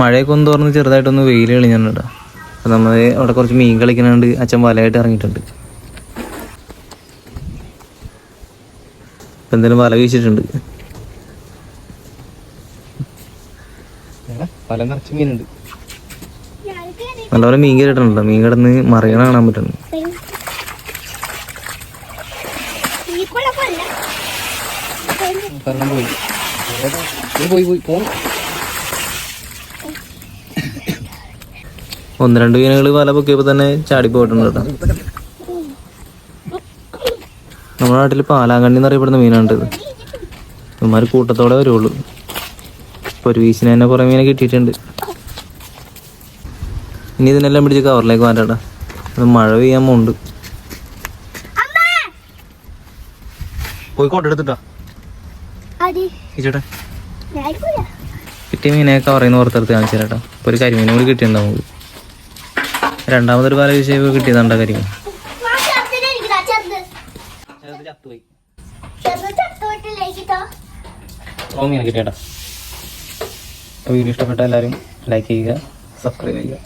മഴയൊക്കെ ഒന്ന് തുറന്ന് ചെറുതായിട്ടൊന്ന് വെയിൽ കളിഞ്ഞിട്ടുണ്ട്. അപ്പം നമ്മൾ അവിടെ കുറച്ച് മീൻ കളിക്കുന്നുണ്ട് അച്ഛൻ വലയായിട്ട് ഇറങ്ങിയിട്ടുണ്ട്. ഇപ്പം എന്തായാലും വല വീശിട്ടുണ്ട് വല നിറച്ച് മീനുണ്ട്. നല്ലപോലെ മീൻ കയറിയിട്ടുണ്ടല്ലോ മീൻ കിടന്ന് മറിയണ കാണാൻ പറ്റുന്നു. പോയി. പോയി പോയി പോയി. ഒന്ന് രണ്ട് മീനുകൾ വല പൊക്കിയപ്പോ തന്നെ ചാടി പോയിട്ടുണ്ട് കേട്ടോ. നമ്മുടെ നാട്ടിൽ പാലാങ്കണ്ണി എന്നറിയപ്പെടുന്ന മീനാണ് ഇത് ഇവന്മാർ കൂട്ടത്തോടെ വരുള്ളൂ. ഇപ്പൊ ഒരു വീശിന് തന്നെ കുറെ മീനെ കിട്ടിയിട്ടുണ്ട്. ഇനി ഇതിനെല്ലാം പിടിച്ച് കവറിലേക്ക് മാറ്റാട്ടാ അത് മഴ പെയ്യാൻ പോണ്ട് പോയി കൊണ്ടെടുത്തിട്ടാ കിട്ടിയ മീനെ കവറിന്ന് പുറത്തെടുത്ത് കാണിച്ചു തരാട്ടോ ഒരു കരിമീനും കൂടി കിട്ടിയിട്ടുണ്ടാവും നമുക്ക്. രണ്ടാമതൊരു പാല വിഷയം കിട്ടിയതാണ്ട കരിമീൻ ഓമിയാണ് കിട്ടിയേട്ടാ. വീഡിയോ ഇഷ്ടപ്പെട്ട എല്ലാവരും ലൈക്ക് ചെയ്യുക സബ്സ്ക്രൈബ് ചെയ്യുക.